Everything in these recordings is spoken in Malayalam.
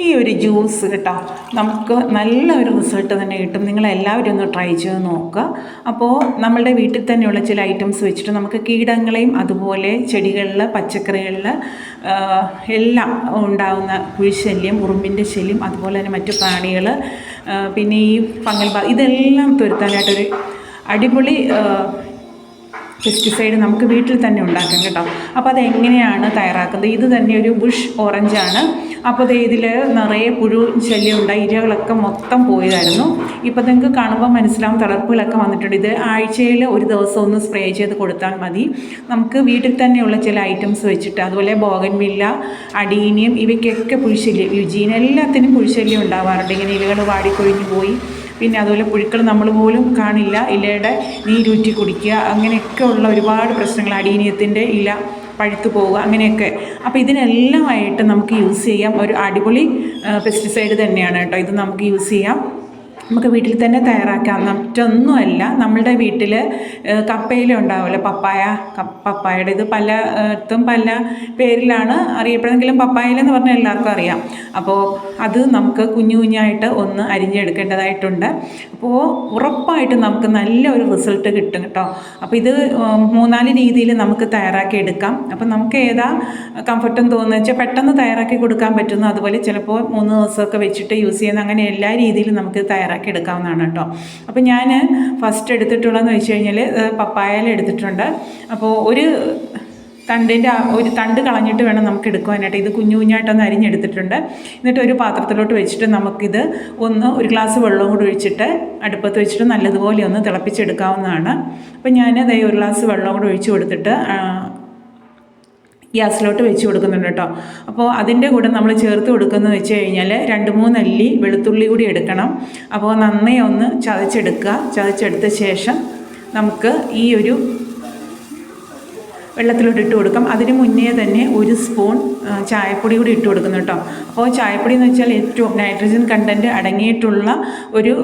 ഈ ഒരു ജ്യൂസ് കേട്ടോ നമുക്ക് നല്ല ഒരു റിസൾട്ട് തന്നെ കിട്ടും. നിങ്ങൾ എല്ലാവരും ഒന്ന് ട്രൈ ചെയ്ത് നോക്കുക. അപ്പോൾ നമ്മളുടെ വീട്ടിൽ തന്നെയുള്ള ചില ഐറ്റംസ് വെച്ചിട്ട് നമുക്ക് കീടങ്ങളെയും അതുപോലെ ചെടികളിൽ പച്ചക്കറികളിൽ എല്ലാം ഉണ്ടാകുന്ന കുഴിശല്യം ഉറുമ്പിന്റെ ശല്യം അതുപോലെ തന്നെ മറ്റു പ്രാണികൾ പിന്നെ ഈ ഫംഗൽ ബാ ഇതെല്ലാം തുരുത്താനായിട്ടൊരു അടിപൊളി പെസ്റ്റിസൈഡ് നമുക്ക് വീട്ടിൽ തന്നെ ഉണ്ടാക്കാം കേട്ടോ. അപ്പോൾ അതെങ്ങനെയാണ് തയ്യാറാക്കുന്നത്? ഇത് തന്നെ ഒരു ബുഷ് ഓറഞ്ചാണ് അപ്പോൾ ഇതിൽ നിറയെ പുഴു ശല്യം ഉണ്ടായി ഇരകളൊക്കെ മൊത്തം പോയതായിരുന്നു. ഇപ്പോൾ നിങ്ങൾക്ക് കാണുമ്പോൾ മനസ്സിലാവും തളർപ്പുകളൊക്കെ വന്നിട്ടുണ്ട്. ഇത് ആഴ്ചയിൽ ഒരു ദിവസം ഒന്ന് സ്പ്രേ ചെയ്ത് കൊടുത്താൽ മതി. നമുക്ക് വീട്ടിൽ തന്നെയുള്ള ചില ഐറ്റംസ് വെച്ചിട്ട് അതുപോലെ ബോഗൻവില്ല അടീനിയം ഇവയ്ക്കൊക്കെ പുഴുശല്യം യുജീൻ എല്ലാത്തിനും പുഴുശല്യം ഉണ്ടാവാറുണ്ട്. ഇങ്ങനെ ഇലകൾ വാടിക്കൊഴിഞ്ഞു പോയി. പിന്നെ അതുപോലെ പുഴുക്കൾ നമ്മൾ പോലും കാണില്ല. ഇലയുടെ നീരൂറ്റി കുടിക്കുക. അങ്ങനെയൊക്കെ ഉള്ള ഒരുപാട് പ്രശ്നങ്ങൾ. അടീനിയത്തിന്റെ ഇല പഴുത്തു പോവുക അങ്ങനെയൊക്കെ. അപ്പോൾ ഇതിനെല്ലാമായിട്ട് നമുക്ക് യൂസ് ചെയ്യാം. ഒരു അടിപൊളി പെസ്റ്റിസൈഡ് തന്നെയാണ് കേട്ടോ. ഇത് നമുക്ക് യൂസ് ചെയ്യാം. നമുക്ക് വീട്ടിൽ തന്നെ തയ്യാറാക്കാം. മറ്റൊന്നുമല്ല നമ്മളുടെ വീട്ടിൽ കപ്പയില ഉണ്ടാവുമല്ലോ പപ്പായ പപ്പായയുടെ ഇത് പല ഇടത്തും പല പേരിലാണ് അറിയപ്പെടുന്നെങ്കിലും പപ്പായയിൽ എന്ന് പറഞ്ഞാൽ എല്ലാവർക്കും അറിയാം. അപ്പോൾ അത് നമുക്ക് കുഞ്ഞു കുഞ്ഞായിട്ട് ഒന്ന് അരിഞ്ഞെടുക്കേണ്ടതായിട്ടുണ്ട്. അപ്പോൾ ഉറപ്പായിട്ട് നമുക്ക് നല്ല ഒരു റിസൾട്ട് കിട്ടും കേട്ടോ. അപ്പോൾ ഇത് മൂന്നാൽ രീതിയിൽ നമുക്ക് തയ്യാറാക്കി എടുക്കാം. അപ്പോൾ നമുക്ക് ഏതാ കംഫർട്ടും തോന്നുന്നത് വെച്ചാൽ പെട്ടെന്ന് തയ്യാറാക്കി കൊടുക്കാൻ പറ്റുന്നു അതുപോലെ ചിലപ്പോൾ മൂന്ന് ദിവസമൊക്കെ വെച്ചിട്ട് യൂസ് ചെയ്യുന്ന അങ്ങനെ എല്ലാ രീതിയിലും നമുക്ക് തയ്യാറാക്കി എടുക്കാവുന്നതാണ് കേട്ടോ. അപ്പോൾ ഞാൻ ഫസ്റ്റ് എടുത്തിട്ടുള്ളതെന്ന് വെച്ച് കഴിഞ്ഞാൽ പപ്പായയിൽ എടുത്തിട്ടുണ്ട്. അപ്പോൾ ഒരു തണ്ടിന്റെ ഒരു തണ്ട് കളഞ്ഞിട്ട് വേണം നമുക്ക് എടുക്കുവാനായിട്ട്. ഇത് കുഞ്ഞു കുഞ്ഞായിട്ടൊന്ന് അരിഞ്ഞെടുത്തിട്ടുണ്ട്. എന്നിട്ട് ഒരു പാത്രത്തിലോട്ട് വെച്ചിട്ട് നമുക്കിത് ഒന്ന് ഒരു ഗ്ലാസ് വെള്ളവും കൂടി ഒഴിച്ചിട്ട് അടുപ്പത്ത് വെച്ചിട്ട് നല്ലതുപോലെ ഒന്ന് തിളപ്പിച്ചെടുക്കാവുന്നതാണ്. അപ്പോൾ ഞാൻ ദേ ഒരു ഗ്ലാസ് വെള്ളം കൂടി ഒഴിച്ച് കൊടുത്തിട്ട് ഗ്യാസിലോട്ട് വെച്ച് കൊടുക്കുന്നുണ്ട് കേട്ടോ. അപ്പോൾ അതിന്റെ കൂടെ നമ്മൾ ചേർത്ത് കൊടുക്കുന്ന വെച്ച് കഴിഞ്ഞാൽ രണ്ട് മൂന്ന് അല്ലി വെളുത്തുള്ളി കൂടി എടുക്കണം. അപ്പോൾ നന്നേ ഒന്ന് ചതച്ചെടുക്കുക. ചതച്ചെടുത്ത ശേഷം നമുക്ക് ഈ ഒരു വെള്ളത്തിലോട്ട് ഇട്ട് കൊടുക്കാം. അതിന് മുന്നേ തന്നെ ഒരു സ്പൂൺ ചായപ്പൊടി കൂടി ഇട്ട് കൊടുക്കുന്നു കേട്ടോ. അപ്പോൾ ചായപ്പൊടി എന്ന് വെച്ചാൽ ഏറ്റവും നൈട്രജൻ കണ്ടന്റ് അടങ്ങിയിട്ടുള്ള ഒരു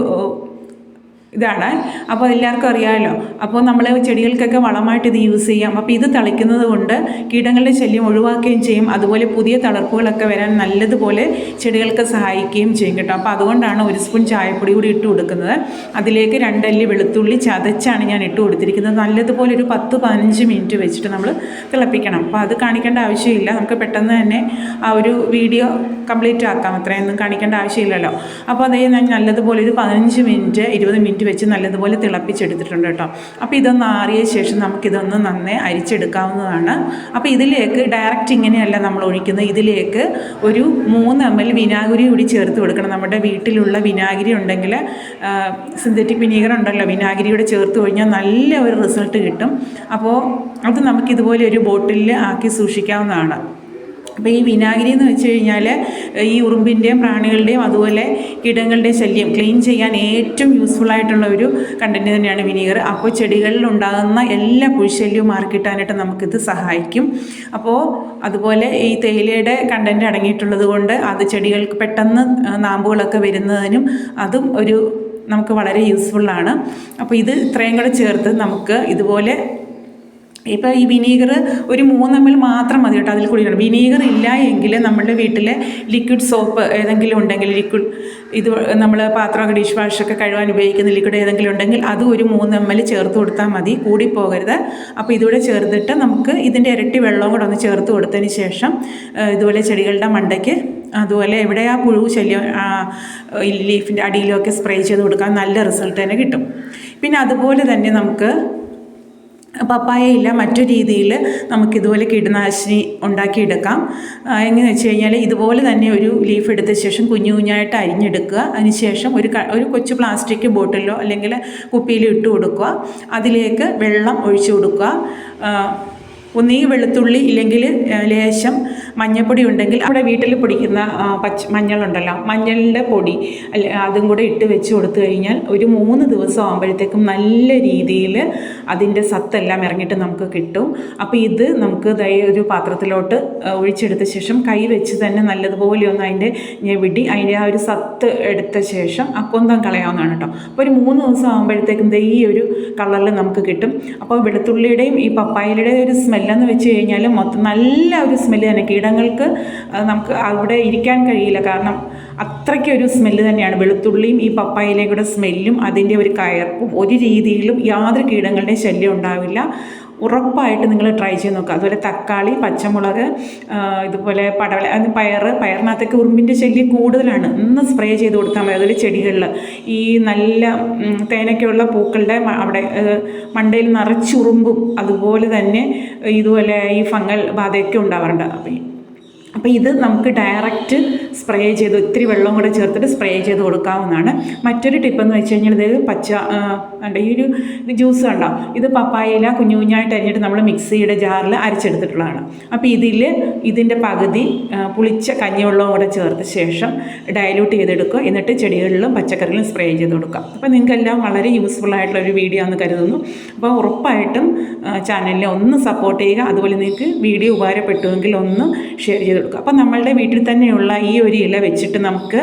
ഇതാണ്. അപ്പോൾ എല്ലാവർക്കും അറിയാമല്ലോ. അപ്പോൾ നമ്മൾ ചെടികൾക്കൊക്കെ വളമായിട്ട് ഇത് യൂസ് ചെയ്യാം. അപ്പോൾ ഇത് തളിക്കുന്നത് കൊണ്ട് കീടങ്ങളുടെ ശല്യം ഒഴിവാക്കുകയും ചെയ്യും. അതുപോലെ പുതിയ തളർപ്പുകളൊക്കെ വരാൻ നല്ലതുപോലെ ചെടികൾക്ക് സഹായിക്കുകയും ചെയ്യും കേട്ടോ. അപ്പോൾ അതുകൊണ്ടാണ് ഒരു സ്പൂൺ ചായപ്പൊടി കൂടി ഇട്ട് കൊടുക്കുന്നത്. അതിലേക്ക് രണ്ടല്ലി വെളുത്തുള്ളി ചതച്ചാണ് ഞാൻ ഇട്ട് കൊടുത്തിരിക്കുന്നത്. നല്ലതുപോലെ ഒരു പത്ത് പതിനഞ്ച് മിനിറ്റ് വെച്ചിട്ട് നമ്മൾ തിളപ്പിക്കണം. അപ്പോൾ അത് കാണിക്കേണ്ട ആവശ്യമില്ല. നമുക്ക് പെട്ടെന്ന് തന്നെ ആ ഒരു വീഡിയോ കംപ്ലീറ്റ് ആക്കാം. അത്രയൊന്നും കാണിക്കേണ്ട ആവശ്യമില്ലല്ലോ. അപ്പോൾ അതേ ഞാൻ നല്ലതുപോലെ ഒരു പതിനഞ്ച് മിനിറ്റ് ഇരുപത് മിനിറ്റ് വെച്ച് നല്ലതുപോലെ തിളപ്പിച്ചെടുത്തിട്ടുണ്ട് കേട്ടോ. അപ്പോൾ ഇതൊന്ന് ആറിയ ശേഷം നമുക്കിതൊന്ന് നന്നേ അരിച്ചെടുക്കാവുന്നതാണ്. അപ്പോൾ ഇതിലേക്ക് ഡയറക്റ്റ് ഇങ്ങനെയല്ല നമ്മൾ ഒഴിക്കുന്നത്. ഇതിലേക്ക് ഒരു മൂന്ന് എം എൽ വിനാഗിരി കൂടി ചേർത്ത് കൊടുക്കണം. നമ്മുടെ വീട്ടിലുള്ള വിനാഗിരി ഉണ്ടെങ്കിൽ സിന്തറ്റിക് വിനീഗർ ഉണ്ടല്ലോ വിനാഗിരി കൂടെ ചേർത്ത് കഴിഞ്ഞാൽ നല്ല ഒരു റിസൾട്ട് കിട്ടും. അപ്പോൾ അത് നമുക്കിതുപോലെ ഒരു ബോട്ടിലിൽ ആക്കി സൂക്ഷിക്കാവുന്നതാണ്. അപ്പോൾ ഈ വിനാഗിരി എന്ന് വെച്ച് കഴിഞ്ഞാൽ ഈ ഉറുമ്പിന്റെയും പ്രാണികളുടെയും അതുപോലെ കീടങ്ങളുടെയും ശല്യം ക്ലീൻ ചെയ്യാൻ ഏറ്റവും യൂസ്ഫുൾ ആയിട്ടുള്ള ഒരു കണ്ടന്റ് തന്നെയാണ് വിനീഗർ. അപ്പോൾ ചെടികളിൽ ഉണ്ടാകുന്ന എല്ലാ പുഴുശല്യവും മാറിക്കിട്ടാനായിട്ട് നമുക്കിത് സഹായിക്കും. അപ്പോൾ അതുപോലെ ഈ തേയിലയുടെ കണ്ടന്റ് അടങ്ങിയിട്ടുള്ളത് കൊണ്ട് അത് ചെടികൾക്ക് പെട്ടെന്ന് നാമ്പുകളൊക്കെ വരുന്നതിനും അതും ഒരു നമുക്ക് വളരെ യൂസ്ഫുള്ളാണ് അപ്പോൾ ഇത് ഇത്രയും കൂടെ ചേർത്ത് നമുക്ക് ഇതുപോലെ ഇപ്പോൾ ഈ വിനീഗർ ഒരു മൂന്ന് എം എൽ മാത്രം മതി കേട്ടോ അതിൽ കുടിക്കണം വിനീഗർ ഇല്ല എങ്കിൽ നമ്മുടെ വീട്ടിലെ ലിക്വിഡ് സോപ്പ് ഏതെങ്കിലും ഉണ്ടെങ്കിൽ ലിക്വിഡ് ഇത് നമ്മൾ പാത്രമൊക്കെ ഡിഷ് വാഷൊക്കെ കഴുകാൻ ഉപയോഗിക്കുന്ന ലിക്വിഡ് ഏതെങ്കിലും ഉണ്ടെങ്കിൽ അത് ഒരു മൂന്ന് എം എൽ ചേർത്ത് കൊടുത്താൽ മതി. കൂടിപ്പോകരുത് അപ്പോൾ ഇതുകൂടെ ചേർത്തിട്ട് നമുക്ക് ഇതിന്റെ ഇരട്ടി വെള്ളവും കൂടെ ഒന്ന് ചേർത്ത് കൊടുത്തതിന് ശേഷം ഇതുപോലെ ചെടികളുടെ മണ്ടയ്ക്ക് അതുപോലെ എവിടെ ആ പുഴു ശല്യം ലീഫിന്റെ അടിയിലൊക്കെ സ്പ്രേ ചെയ്ത് കൊടുക്കാൻ നല്ല റിസൾട്ട് തന്നെ കിട്ടും. പിന്നെ അതുപോലെ തന്നെ നമുക്ക് പപ്പായയില്ല മറ്റു രീതിയിൽ നമുക്കിതുപോലെ കീടനാശിനി ഉണ്ടാക്കിയെടുക്കാം. എങ്ങനെ വെച്ച് കഴിഞ്ഞാൽ ഇതുപോലെ തന്നെ ഒരു ലീഫ് എടുത്ത ശേഷം കുഞ്ഞു കുഞ്ഞായിട്ട് അരിഞ്ഞെടുക്കുക. അതിനുശേഷം ഒരു ഒരു കൊച്ചു പ്ലാസ്റ്റിക് ബോട്ടിലോ അല്ലെങ്കിൽ കുപ്പിയിലോ ഇട്ട് കൊടുക്കുക. അതിലേക്ക് വെള്ളം ഒഴിച്ചു കൊടുക്കുക. ഒന്നീ വെളുത്തുള്ളി ഇല്ലെങ്കിൽ ലേശം മഞ്ഞൾപ്പൊടി ഉണ്ടെങ്കിൽ നമ്മുടെ വീട്ടിൽ പൊടിക്കുന്ന പച്ച മഞ്ഞളുണ്ടല്ലോ മഞ്ഞളിന്റെ പൊടി അതും കൂടെ ഇട്ട് വെച്ച് കൊടുത്തു കഴിഞ്ഞാൽ ഒരു മൂന്ന് ദിവസം ആകുമ്പോഴത്തേക്കും നല്ല രീതിയിൽ അതിന്റെ സത്തെല്ലാം ഇറങ്ങിയിട്ട് നമുക്ക് കിട്ടും. അപ്പോൾ ഇത് നമുക്ക് ദൈ ഒരു പാത്രത്തിലോട്ട് ഒഴിച്ചെടുത്ത ശേഷം കൈ വെച്ച് തന്നെ നല്ലതുപോലെ ഒന്ന് അതിന്റെ ഞെവിടി അതിന്റെ ആ ഒരു സത്ത് എടുത്ത ശേഷം ആ കൊന്തം കളയാവുന്നതാണ് കേട്ടോ. അപ്പോൾ ഒരു മൂന്ന് ദിവസം ആകുമ്പോഴത്തേക്കും ദൈ ഈ ഒരു കളറിൽ നമുക്ക് കിട്ടും. അപ്പോൾ വെളുത്തുള്ളിയുടെയും ഈ പപ്പായയുടെയും ഒരു സ്മെല്ലെന്ന് വെച്ച് കഴിഞ്ഞാൽ മൊത്തം നല്ല ഒരു സ്മെല്ല് തന്നെ കീട കീടങ്ങൾക്ക് ആ, നമുക്ക് അവിടെ ഇരിക്കാൻ കഴിയില്ല. കാരണം അത്രയ്ക്കൊരു സ്മെല്ല് തന്നെയാണ്. വെളുത്തുള്ളിയും ഈ പപ്പായയിലേക്കൂടെ സ്മെല്ലും അതിന്റെ ഒരു കയർപ്പും ഒരു രീതിയിലും യാതൊരു കീടങ്ങളുടെയും ശല്യം ഉണ്ടാവില്ല. ഉറപ്പായിട്ട് നിങ്ങൾ ട്രൈ ചെയ്ത് നോക്കുക. അതുപോലെ തക്കാളി പച്ചമുളക് ഇതുപോലെ പടവല പയർ പയറിനകത്തൊക്കെ ഉറുമ്പിന്റെ ശല്യം കൂടുതലാണ്. ഒന്ന് സ്പ്രേ ചെയ്ത് കൊടുത്താൽ മതി. അതുപോലെ ചെടികളിൽ ഈ നല്ല തേനൊക്കെയുള്ള പൂക്കളുടെ അവിടെ മണ്ടയിൽ നിറച്ചുറുമ്പും അതുപോലെ തന്നെ ഇതുപോലെ ഈ ഫംഗൽ ബാധയൊക്കെ ഉണ്ടാവാറുണ്ട്. അപ്പം അപ്പോൾ ഇത് നമുക്ക് ഡയറക്റ്റ് സ്പ്രേ ചെയ്ത് ഒത്തിരി വെള്ളം കൂടെ ചേർത്തിട്ട് സ്പ്രേ ചെയ്ത് കൊടുക്കാവുന്നതാണ്. മറ്റൊരു ടിപ്പെന്ന് വെച്ച് കഴിഞ്ഞാൽ ഇത് പച്ച ഉണ്ട് ഈ ഒരു ജ്യൂസ് ഉണ്ടോ ഇത് പപ്പായയില കുഞ്ഞു കുഞ്ഞായിട്ട് അരിഞ്ഞിട്ട് നമ്മൾ മിക്സിയുടെ ജാറിൽ അരച്ചെടുത്തിട്ടുള്ളതാണ്. അപ്പോൾ ഇതിൽ ഇതിന്റെ പകുതി പുളിച്ച കഞ്ഞിവെള്ളവും കൂടെ ചേർത്ത ശേഷം ഡയലൂട്ട് ചെയ്തെടുക്കുക. എന്നിട്ട് ചെടികളിലും പച്ചക്കറികളിലും സ്പ്രേ ചെയ്ത് കൊടുക്കുക. അപ്പോൾ നിങ്ങൾക്കെല്ലാം വളരെ യൂസ്ഫുൾ ആയിട്ടുള്ള ഒരു വീഡിയോ ആണെന്ന് കരുതുന്നു. അപ്പോൾ ഉറപ്പായിട്ടും ചാനലിനെ ഒന്ന് സപ്പോർട്ട് ചെയ്യുക. അതുപോലെ നിങ്ങൾക്ക് വീഡിയോ ഉപകാരപ്പെട്ടുവെങ്കിൽ ഒന്ന് ഷെയർ ചെയ്ത് കൊടുക്കുക അപ്പോൾ നമ്മളുടെ വീട്ടിൽ തന്നെയുള്ള ഈ ഒരു ഇല വെച്ചിട്ട് നമുക്ക്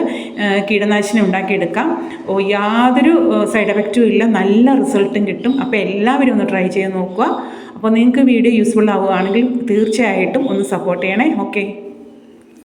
കീടനാശിനി ഉണ്ടാക്കിയെടുക്കാം. ഓ, യാതൊരു സൈഡ് എഫക്റ്റും ഇല്ല. നല്ല റിസൾട്ടും കിട്ടും. അപ്പോൾ എല്ലാവരും ഒന്ന് ട്രൈ ചെയ്ത് നോക്കുക. അപ്പോൾ നിങ്ങൾക്ക് വീഡിയോ യൂസ്ഫുൾ ആവുകയാണെങ്കിൽ തീർച്ചയായിട്ടും ഒന്ന് സപ്പോർട്ട് ചെയ്യണേ. ഓക്കെ.